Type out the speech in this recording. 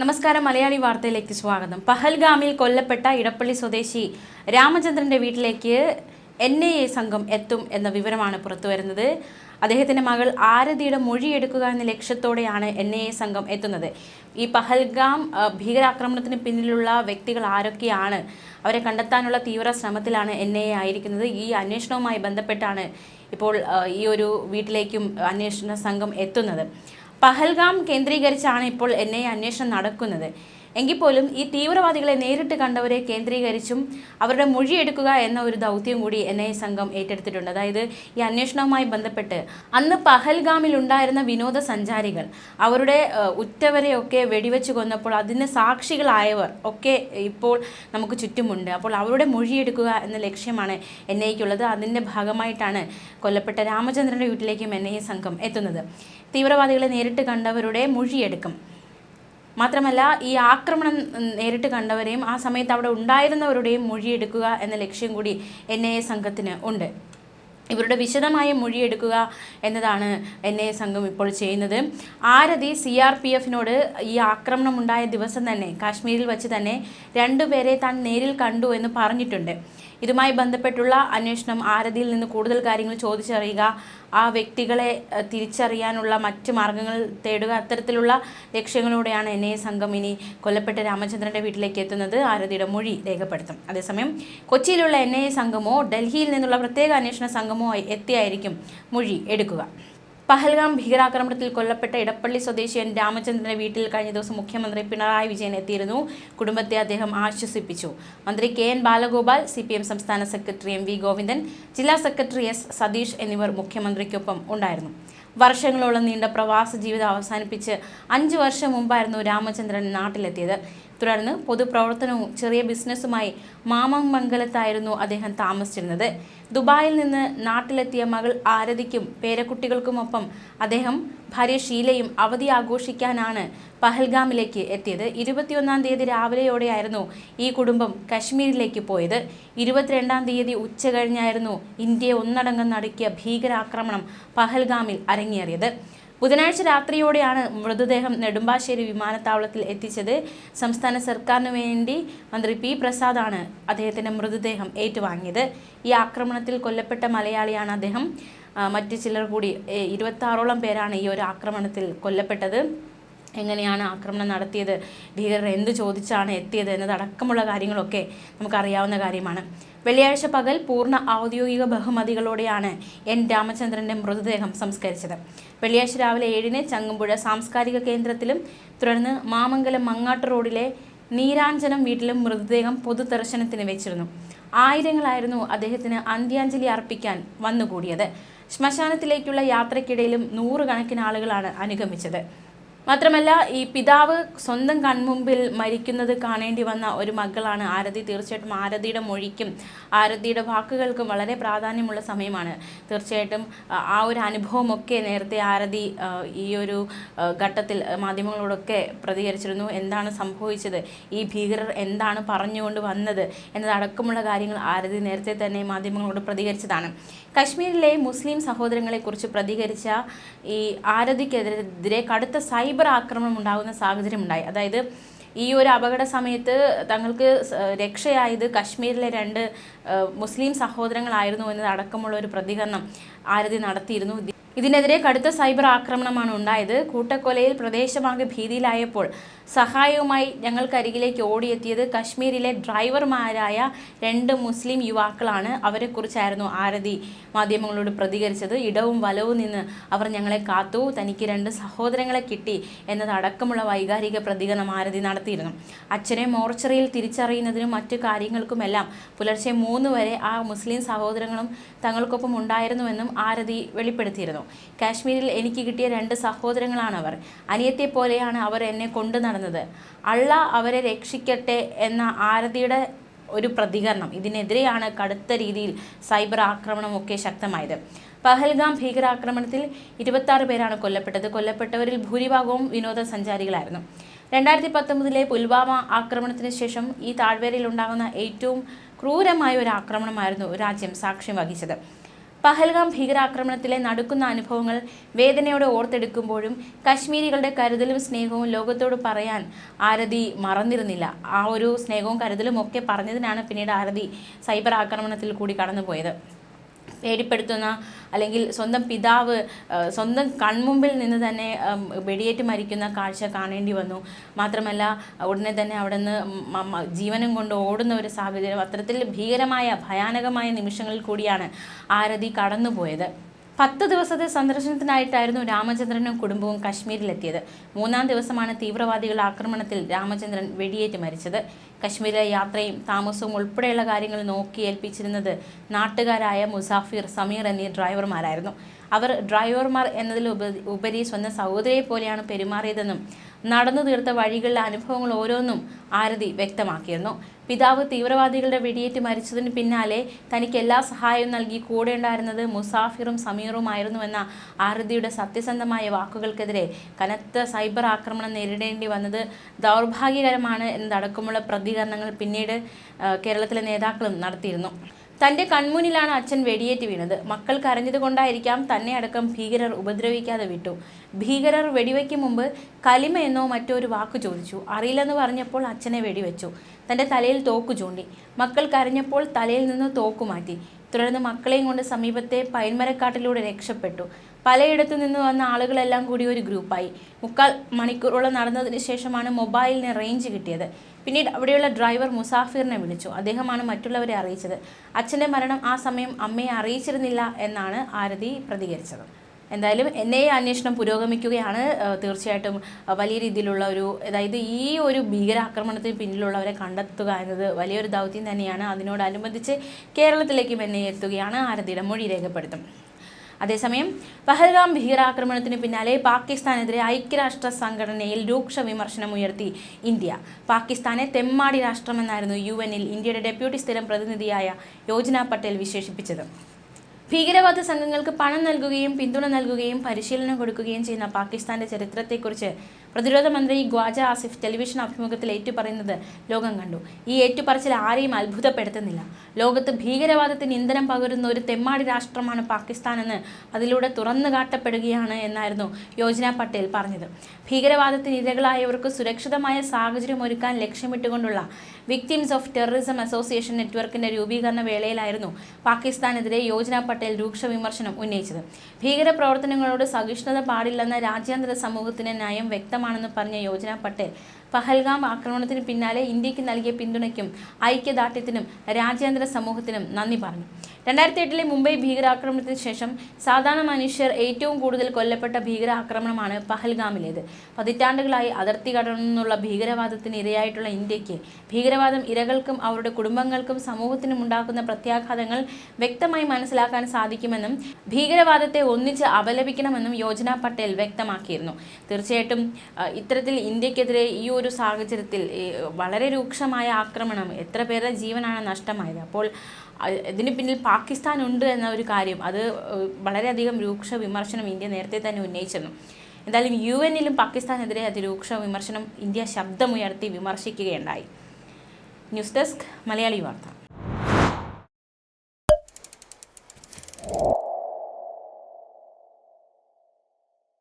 നമസ്കാരം. മലയാളി വാർത്തയിലേക്ക് സ്വാഗതം. പഹൽഗാമിൽ കൊല്ലപ്പെട്ട ഇടപ്പള്ളി സ്വദേശി രാമചന്ദ്രന്റെ വീട്ടിലേക്ക് എൻ ഐ എ സംഘം എത്തും എന്ന വിവരമാണ് പുറത്തുവരുന്നത് അദ്ദേഹത്തിന്റെ മകൾ ആരതിയുടെ മൊഴിയെടുക്കുക എന്ന ലക്ഷ്യത്തോടെയാണ് എൻ ഐ എ സംഘം എത്തുന്നത്. ഈ പഹൽഗാം ഭീകരാക്രമണത്തിന് പിന്നിലുള്ള വ്യക്തികൾ ആരൊക്കെയാണ്? അവരെ കണ്ടെത്താനുള്ള തീവ്ര ശ്രമത്തിലാണ് എൻ ഐ എ ആയിരിക്കുന്നത്. ഈ അന്വേഷണവുമായി ബന്ധപ്പെട്ടാണ് ഇപ്പോൾ ഈ ഒരു വീട്ടിലേക്കും അന്വേഷണ സംഘം എത്തുന്നത്. പഹൽഗാം കേന്ദ്രീകരിച്ചാണ് ഇപ്പോൾ എൻ ഐ അന്വേഷണം നടക്കുന്നത്. എങ്കിൽ പോലും ഈ തീവ്രവാദികളെ നേരിട്ട് കണ്ടവരെ കേന്ദ്രീകരിച്ചും അവരുടെ മൊഴിയെടുക്കുക എന്ന ഒരു ദൗത്യം കൂടി എൻ ഐ സംഘം ഏറ്റെടുത്തിട്ടുണ്ട്. അതായത് ഈ അന്വേഷണവുമായി ബന്ധപ്പെട്ട് അന്ന് പഹൽഗാമിൽ ഉണ്ടായിരുന്ന വിനോദസഞ്ചാരികൾ അവരുടെ ഉറ്റവരെയൊക്കെ വെടിവെച്ച് കൊന്നപ്പോൾ അതിന് സാക്ഷികളായവർ ഒക്കെ ഇപ്പോൾ നമുക്ക് ചുറ്റുമുണ്ട്. അപ്പോൾ അവരുടെ മൊഴിയെടുക്കുക എന്ന ലക്ഷ്യമാണ് എൻ ഐക്കുള്ളത് അതിന്റെ ഭാഗമായിട്ടാണ് കൊല്ലപ്പെട്ട രാമചന്ദ്രന്റെ വീട്ടിലേക്കും എൻ ഐ സംഘം എത്തുന്നത്. തീവ്രവാദികളെ നേരിട്ട് കണ്ടവരുടെ മൊഴിയെടുക്കും. മാത്രമല്ല ഈ ആക്രമണം നേരിട്ട് കണ്ടവരെയും ആ സമയത്ത് അവിടെ ഉണ്ടായിരുന്നവരുടെയും മൊഴിയെടുക്കുക എന്ന ലക്ഷ്യം കൂടി എൻ ഐ എ സംഘത്തിന് ഉണ്ട്. ഇവരുടെ വിശദമായ മൊഴിയെടുക്കുക എന്നതാണ് എൻ ഐ എ സംഘം ഇപ്പോൾ ചെയ്യുന്നത്. ആരതി സി ആർ പി എഫിനോട് ഈ ആക്രമണം ഉണ്ടായ ദിവസം തന്നെ കാശ്മീരിൽ വച്ച് തന്നെ രണ്ടുപേരെ താൻ നേരിൽ കണ്ടു എന്ന് പറഞ്ഞിട്ടുണ്ട്. ഇതുമായി ബന്ധപ്പെട്ടുള്ള അന്വേഷണം ആരതിയിൽ നിന്ന് കൂടുതൽ കാര്യങ്ങൾ ചോദിച്ചറിയുക ആ വ്യക്തികളെ തിരിച്ചറിയാനുള്ള മറ്റ് മാർഗങ്ങൾ തേടുക അത്തരത്തിലുള്ള ലക്ഷ്യങ്ങളോടെയാണ് എൻ ഐ സംഘം ഇനി കൊല്ലപ്പെട്ട രാമചന്ദ്രന്റെ വീട്ടിലേക്ക് എത്തുന്നത്. ആരതിയുടെ മൊഴി രേഖപ്പെടുത്തും. അതേസമയം കൊച്ചിയിലുള്ള എൻ സംഘമോ ഡൽഹിയിൽ നിന്നുള്ള പ്രത്യേക അന്വേഷണ സംഘമോ എത്തിയായിരിക്കും മൊഴി എടുക്കുക. പഹൽഗാം ഭീകരാക്രമണത്തിൽ കൊല്ലപ്പെട്ട ഇടപ്പള്ളി സ്വദേശി എൻ രാമചന്ദ്രന്റെ വീട്ടിൽ കഴിഞ്ഞ ദിവസം മുഖ്യമന്ത്രി പിണറായി വിജയൻ എത്തിയിരുന്നു. കുടുംബത്തെ അദ്ദേഹം ആശ്വസിപ്പിച്ചു. മന്ത്രി K N Balagopal C P M സംസ്ഥാന സെക്രട്ടറി എം വി ഗോവിന്ദൻ ജില്ലാ സെക്രട്ടറി എസ് സതീഷ് എന്നിവർ മുഖ്യമന്ത്രിക്കൊപ്പം ഉണ്ടായിരുന്നു. വർഷങ്ങളോളം നീണ്ട പ്രവാസ ജീവിതം അവസാനിപ്പിച്ച് അഞ്ചു വർഷം മുമ്പായിരുന്നു രാമചന്ദ്രൻ നാട്ടിലെത്തിയത്. തുടർന്ന് പൊതുപ്രവർത്തനവും ചെറിയ ബിസിനസ്സുമായി മാമമംഗലത്തായിരുന്നു അദ്ദേഹം താമസിച്ചിരുന്നത്. ദുബായിൽ നിന്ന് നാട്ടിലെത്തിയ മകൾ ആരതിക്കും പേരക്കുട്ടികൾക്കുമൊപ്പം അദ്ദേഹം ഭാര്യ ഷീലയും അവധി ആഘോഷിക്കാനാണ് പഹൽഗാമിലേക്ക് എത്തിയത്. ഇരുപത്തിയൊന്നാം തീയതി രാവിലെയോടെയായിരുന്നു ഈ കുടുംബം കശ്മീരിലേക്ക് പോയത്. ഇരുപത്തിരണ്ടാം തീയതി ഉച്ച കഴിഞ്ഞായിരുന്നു ഇന്ത്യയെ ഒന്നടങ്കം നടുക്കിയ ഭീകരാക്രമണം പഹൽഗാമിൽ അരങ്ങേറിയത്. ബുധനാഴ്ച രാത്രിയോടെയാണ് മൃതദേഹം നെടുമ്പാശ്ശേരി വിമാനത്താവളത്തിൽ എത്തിച്ചത്. സംസ്ഥാന സർക്കാരിന് വേണ്ടി മന്ത്രി പി പ്രസാദാണ് അദ്ദേഹത്തിന്റെ മൃതദേഹം ഏറ്റുവാങ്ങിയത്. ഈ ആക്രമണത്തിൽ കൊല്ലപ്പെട്ട മലയാളിയാണ് അദ്ദേഹം. മറ്റു ചിലർ കൂടി ഇരുപത്താറോളം പേരാണ് ഈ ഒരു ആക്രമണത്തിൽ കൊല്ലപ്പെട്ടത്. എങ്ങനെയാണ് ആക്രമണം നടത്തിയത്? ഭീകരർ എന്ത് ചോദിച്ചാണ് എത്തിയത് എന്നതടക്കമുള്ള കാര്യങ്ങളൊക്കെ നമുക്കറിയാവുന്ന കാര്യമാണ്. വെള്ളിയാഴ്ച പകൽ പൂർണ ഔദ്യോഗിക ബഹുമതികളോടെയാണ് എൻ. രാമചന്ദ്രന്റെ മൃതദേഹം സംസ്കരിച്ചത്. വെള്ളിയാഴ്ച രാവിലെ ഏഴിന് ചങ്ങമ്പുഴ സാംസ്കാരിക കേന്ദ്രത്തിലും തുടർന്ന് മാമംഗലം മങ്ങാട്ട് റോഡിലെ നീരാഞ്ജനം വീട്ടിലും മൃതദേഹം പൊതുദർശനത്തിന് വെച്ചിരുന്നു. ആയിരങ്ങളായിരുന്നു അദ്ദേഹത്തിന് അന്ത്യാഞ്ജലി അർപ്പിക്കാൻ വന്നുകൂടിയത്. ശ്മശാനത്തിലേക്കുള്ള യാത്രയ്ക്കിടയിലും നൂറുകണക്കിന് ആളുകളാണ് അനുഗമിച്ചത്. മാത്രമല്ല ഈ പിതാവ് സ്വന്തം കൺമുമ്പിൽ മരിക്കുന്നത് കാണേണ്ടി വന്ന ഒരു മകളാണ് ആരതി. തീർച്ചയായിട്ടും ആരതിയുടെ മൊഴിക്കും ആരതിയുടെ വാക്കുകൾക്കും വളരെ പ്രാധാന്യമുള്ള സമയമാണ്. തീർച്ചയായിട്ടും ആ- ഒരു അനുഭവമൊക്കെ നേരത്തെ ആരതി ഈ ഒരു ഘട്ടത്തിൽ മാധ്യമങ്ങളോടൊക്കെ പ്രതികരിച്ചിരുന്നു. എന്താണ് സംഭവിച്ചത്? ഈ ഭീകരർ എന്താണ് പറഞ്ഞുകൊണ്ട് വന്നത്? എന്നതടക്കമുള്ള കാര്യങ്ങൾ ആരതി നേരത്തെ തന്നെ മാധ്യമങ്ങളോട് പ്രതികരിച്ചതാണ്. കശ്മീരിലെ മുസ്ലിം സഹോദരങ്ങളെക്കുറിച്ച് പ്രതികരിച്ച ഈ ആരതിക്കെതിരെ കടുത്ത സൈബർ ആക്രമണം ഉണ്ടാകുന്ന സാഹചര്യം ഉണ്ടായി അതായത് ഈ ഒരു അപകട സമയത്ത് തങ്ങൾക്ക് രക്ഷയായത് കശ്മീരിലെ രണ്ട് മുസ്ലിം സഹോദരങ്ങളായിരുന്നു എന്നതടക്കമുള്ള ഒരു പ്രതികരണം ആരതി നടത്തിയിരുന്നു. ഇതിനെതിരെ കടുത്ത സൈബർ ആക്രമണമാണ് ഉണ്ടായത്. കൂട്ടക്കൊലയിൽ പ്രദേശമാകെ ഭീതിയിലായപ്പോൾ സഹായവുമായി ഞങ്ങൾക്കരികിലേക്ക് ഓടിയെത്തിയത് കശ്മീരിലെ ഡ്രൈവർമാരായ രണ്ട് മുസ്ലിം യുവാക്കളാണ്. അവരെക്കുറിച്ചായിരുന്നു ആരതി മാധ്യമങ്ങളോട് പ്രതികരിച്ചത്. ഇടവും വലവും നിന്ന് അവർ ഞങ്ങളെ കാത്തു. തനിക്ക് രണ്ട് സഹോദരങ്ങളെ കിട്ടി എന്നതടക്കമുള്ള വൈകാരിക പ്രതികരണം ആരതി നടത്തിയിരുന്നു. അച്ഛനെ മോർച്ചറിയിൽ തിരിച്ചറിയുന്നതിനും മറ്റു കാര്യങ്ങൾക്കുമെല്ലാം പുലർച്ചെ മൂന്ന് വരെ ആ മുസ്ലിം സഹോദരങ്ങളും തങ്ങൾക്കൊപ്പം ഉണ്ടായിരുന്നുവെന്നും ആരതി വെളിപ്പെടുത്തിയിരുന്നു. കാശ്മീരിൽ എനിക്ക് കിട്ടിയ രണ്ട് സഹോദരങ്ങളാണ് അവർ. അനിയത്തെ പോലെയാണ് അവർ എന്നെ കൊണ്ടു നടന്നത്. അള്ള അവരെ രക്ഷിക്കട്ടെ എന്ന ആരതിയുടെ ഒരു പ്രതികരണം. ഇതിനെതിരെയാണ് കടുത്ത രീതിയിൽ സൈബർ ആക്രമണമൊക്കെ ശക്തമായത്. പഹൽഗാം ഭീകരാക്രമണത്തിൽ ഇരുപത്താറ് പേരാണ് കൊല്ലപ്പെട്ടത്. കൊല്ലപ്പെട്ടവരിൽ ഭൂരിഭാഗവും വിനോദസഞ്ചാരികളായിരുന്നു. രണ്ടായിരത്തി പത്തൊമ്പതിലെ പുൽവാമ ആക്രമണത്തിന് ശേഷം ഈ താഴ്വരയിൽ ഉണ്ടാകുന്ന ഏറ്റവും ക്രൂരമായ ഒരു ആക്രമണമായിരുന്നു രാജ്യം സാക്ഷ്യം വഹിച്ചത്. പഹൽഗാം ഭീകരാക്രമണത്തിലെ നടുക്കുന്ന അനുഭവങ്ങൾ വേദനയോടെ ഓർത്തെടുക്കുമ്പോഴും കശ്മീരികളുടെ കരുതലും സ്നേഹവും ലോകത്തോട് പറയാൻ ആരതി മറന്നിരുന്നില്ല. ആ ഒരു സ്നേഹവും കരുതലും ഒക്കെ പറഞ്ഞതിനാണ് പിന്നീട് ആരതി സൈബർ ആക്രമണത്തിൽ കൂടി കടന്നുപോയത്. പേടിപ്പെടുത്തുന്ന അല്ലെങ്കിൽ സ്വന്തം പിതാവ് സ്വന്തം കൺമുമ്പിൽ നിന്ന് തന്നെ വെടിയേറ്റ് മരിക്കുന്ന കാഴ്ച കാണേണ്ടി വന്നു. മാത്രമല്ല ഉടനെ തന്നെ അവിടെ നിന്ന് ജീവനും കൊണ്ട് ഓടുന്ന ഒരു സാഹചര്യം അത്തരത്തിൽ ഭീകരമായ ഭയാനകമായ നിമിഷങ്ങളിൽ കൂടിയാണ് ആരതി കടന്നുപോയത്. പത്ത് ദിവസത്തെ സന്ദർശനത്തിനായിട്ടായിരുന്നു രാമചന്ദ്രനും കുടുംബവും കശ്മീരിലെത്തിയത്. മൂന്നാം ദിവസമാണ് തീവ്രവാദികളുടെ ആക്രമണത്തിൽ രാമചന്ദ്രൻ വെടിയേറ്റ് മരിച്ചത്. കശ്മീരിലെ യാത്രയും താമസവും ഉൾപ്പെടെയുള്ള കാര്യങ്ങൾ നോക്കി ഏൽപ്പിച്ചിരുന്നത് നാട്ടുകാരായ മുസാഫിർ സമീർ എന്നീ ഡ്രൈവർമാരായിരുന്നു. അവർ ഡ്രൈവർമാർ എന്നതിൽ ഉപ- ഉപരി സ്വന്തം സഹോദരിയെ പോലെയാണ് പെരുമാറിയതെന്നും നടന്നു തീർത്ത വഴികളിലെ അനുഭവങ്ങൾ ഓരോന്നും ആരതി വ്യക്തമാക്കിയിരുന്നു. പിതാവ് തീവ്രവാദികളുടെ വെടിയേറ്റ് മരിച്ചതിന് പിന്നാലെ തനിക്ക് എല്ലാ സഹായവും നൽകി കൂടെ ഉണ്ടായിരുന്നത് മുസാഫിറും സമീറുമായിരുന്നുവെന്ന ആരതിയുടെ സത്യസന്ധമായ വാക്കുകൾക്കെതിരെ കനത്ത സൈബർ ആക്രമണം നേരിടേണ്ടി വന്നത് ദൗർഭാഗ്യകരമാണ് എന്നതടക്കമുള്ള പ്രതികരണങ്ങൾ പിന്നീട് കേരളത്തിലെ നേതാക്കളും നടത്തിയിരുന്നു. തന്റെ കൺമുന്നിലാണ് അച്ഛൻ വെടിയേറ്റ് വീണത്. മക്കൾ കരഞ്ഞത് കൊണ്ടായിരിക്കാം തന്നെ അടക്കം ഭീകരർ ഉപദ്രവിക്കാതെ വിട്ടു. ഭീകരർ വെടിവയ്ക്ക് മുമ്പ് കലിമ എന്നോ മറ്റോ ഒരു വാക്ക് ചോദിച്ചു. അറിയില്ലെന്ന് പറഞ്ഞപ്പോൾ അച്ഛനെ വെടിവെച്ചു. തന്റെ തലയിൽ തോക്ക് ചൂണ്ടി. മക്കൾ കരഞ്ഞപ്പോൾ തലയിൽ നിന്ന് തോക്ക് മാറ്റി. തുടർന്ന് മക്കളെയും കൊണ്ട് സമീപത്തെ പൈൻമരക്കാട്ടിലൂടെ രക്ഷപ്പെട്ടു. പലയിടത്തു നിന്ന് വന്ന ആളുകളെല്ലാം കൂടി ഒരു ഗ്രൂപ്പായി. മുക്കാൽ മണിക്കൂറോളം നടന്നതിന് ശേഷമാണ് മൊബൈലിന് റേഞ്ച് കിട്ടിയത്. പിന്നീട് അവിടെയുള്ള ഡ്രൈവർ മുസാഫിറിനെ വിളിച്ചു. അദ്ദേഹമാണ് മറ്റുള്ളവരെ അറിയിച്ചത്. അച്ഛന്റെ മരണം ആ സമയം അമ്മയെ അറിയിച്ചിരുന്നില്ല എന്നാണ് ആരതി പ്രതികരിച്ചത്. എന്തായാലും എൻ ഐ അന്വേഷണം പുരോഗമിക്കുകയാണ്. തീർച്ചയായിട്ടും വലിയ രീതിയിലുള്ള ഒരു അതായത് ഈ ഒരു ഭീകരാക്രമണത്തിന് പിന്നിലുള്ളവരെ കണ്ടെത്തുക എന്നത് വലിയൊരു ദൗത്യം തന്നെയാണ്. അതിനോടനുബന്ധിച്ച് കേരളത്തിലേക്കും എൻ ഐ എത്തുകയാണ് ആരതിയുടെ മൊഴി രേഖപ്പെടുത്തും. അതേസമയം പഹൽഗാം ഭീകരാക്രമണത്തിന് പിന്നാലെ പാകിസ്ഥാനെതിരെ ഐക്യരാഷ്ട്ര സംഘടനയിൽ രൂക്ഷ വിമർശനം ഉയർത്തി ഇന്ത്യ. പാകിസ്ഥാനെ തെമ്മാടി രാഷ്ട്രമെന്നായിരുന്നു യു എനിൽ ഇന്ത്യയുടെ ഡെപ്യൂട്ടി സ്ഥിരം പ്രതിനിധിയായ യോജന പട്ടേൽ വിശേഷിപ്പിച്ചത്. ഭീകരവാദ സംഘങ്ങൾക്ക് പണം നൽകുകയും പിന്തുണ നൽകുകയും പരിശീലനം കൊടുക്കുകയും ചെയ്യുന്ന പാകിസ്ഥാന്റെ ചരിത്രത്തെക്കുറിച്ച് പ്രതിരോധ മന്ത്രി ഗ്വാജ ആസിഫ് ടെലിവിഷൻ അഭിമുഖത്തിൽ ഏറ്റുപറയുന്നത് ലോകം കണ്ടു. ഈ ഏറ്റുപറച്ചിൽ ആരെയും അത്ഭുതപ്പെടുത്തുന്നില്ല. ലോകത്ത് ഭീകരവാദത്തിന് ഇന്ധനം പകരുന്ന ഒരു തെമ്മാടി രാഷ്ട്രമാണ് പാകിസ്ഥാനെന്ന് അതിലൂടെ തുറന്നു കാട്ടപ്പെടുകയാണ് എന്നായിരുന്നു യോജന പട്ടേൽ പറഞ്ഞത്. ഭീകരവാദത്തിന് ഇരകളായവർക്ക് സുരക്ഷിതമായ സാഹചര്യം ഒരുക്കാൻ ലക്ഷ്യമിട്ടുകൊണ്ടുള്ള വിക്ടിംസ് ഓഫ് ടെററിസം അസോസിയേഷൻ നെറ്റ്വർക്കിന്റെ രൂപീകരണ വേളയിലായിരുന്നു പാകിസ്ഥാനെതിരെ യോജന പട്ടേൽ രൂക്ഷ വിമർശനം ഉന്നയിച്ചത്. ഭീകരപ്രവർത്തനങ്ങളോട് സഹിഷ്ണുത പാടില്ലെന്ന രാജ്യാന്തര സമൂഹത്തിന്റെ നയം വ്യക്തമാണെന്ന് പറഞ്ഞ യോജന പട്ടേൽ പഹൽഗാം ആക്രമണത്തിന് പിന്നാലെ ഇന്ത്യയ്ക്ക് നൽകിയ പിന്തുണയ്ക്കും ഐക്യദാർഢ്യത്തിനും രാജ്യാന്തര സമൂഹത്തിനും നന്ദി പറഞ്ഞു. രണ്ടായിരത്തി എട്ടിലെ മുംബൈ ഭീകരാക്രമണത്തിന് ശേഷം സാധാരണ മനുഷ്യർ ഏറ്റവും കൂടുതൽ കൊല്ലപ്പെട്ട ഭീകരാക്രമണമാണ് പഹൽഗാമിലേത്. പതിറ്റാണ്ടുകളായി അതിർത്തി കടന്നുള്ള ഭീകരവാദത്തിന് ഇരയായിട്ടുള്ള ഇന്ത്യയ്ക്ക് ഭീകരവാദം ഇരകൾക്കും അവരുടെ കുടുംബങ്ങൾക്കും സമൂഹത്തിനും ഉണ്ടാക്കുന്ന പ്രത്യാഘാതങ്ങൾ വ്യക്തമായി മനസ്സിലാക്കാൻ സാധിക്കുമെന്നും ഭീകരവാദത്തെ ഒന്നിച്ച് അപലപിക്കണമെന്നും യോജന പട്ടേൽ വ്യക്തമാക്കിയിരുന്നു. തീർച്ചയായിട്ടും ഇത്തരത്തിൽ ഇന്ത്യക്കെതിരെ ഈ ഒരു സാഹചര്യത്തിൽ വളരെ രൂക്ഷമായ ആക്രമണം എത്ര പേരുടെ ജീവനാണ് നഷ്ടമായത്? അപ്പോൾ ഇതിന് പിന്നിൽ പാകിസ്ഥാൻ ഉണ്ട് എന്ന ഒരു കാര്യം അത് വളരെയധികം രൂക്ഷ വിമർശനം ഇന്ത്യ നേരത്തെ തന്നെ ഉന്നയിച്ചിരുന്നു. എന്തായാലും യു എന്നിലും പാകിസ്ഥാനെതിരെ അതിരൂക്ഷ വിമർശനം ഇന്ത്യ ശബ്ദമുയർത്തി വിമർശിക്കുകയുണ്ടായി. ന്യൂസ് ഡെസ്ക് മലയാളി വാർത്ത.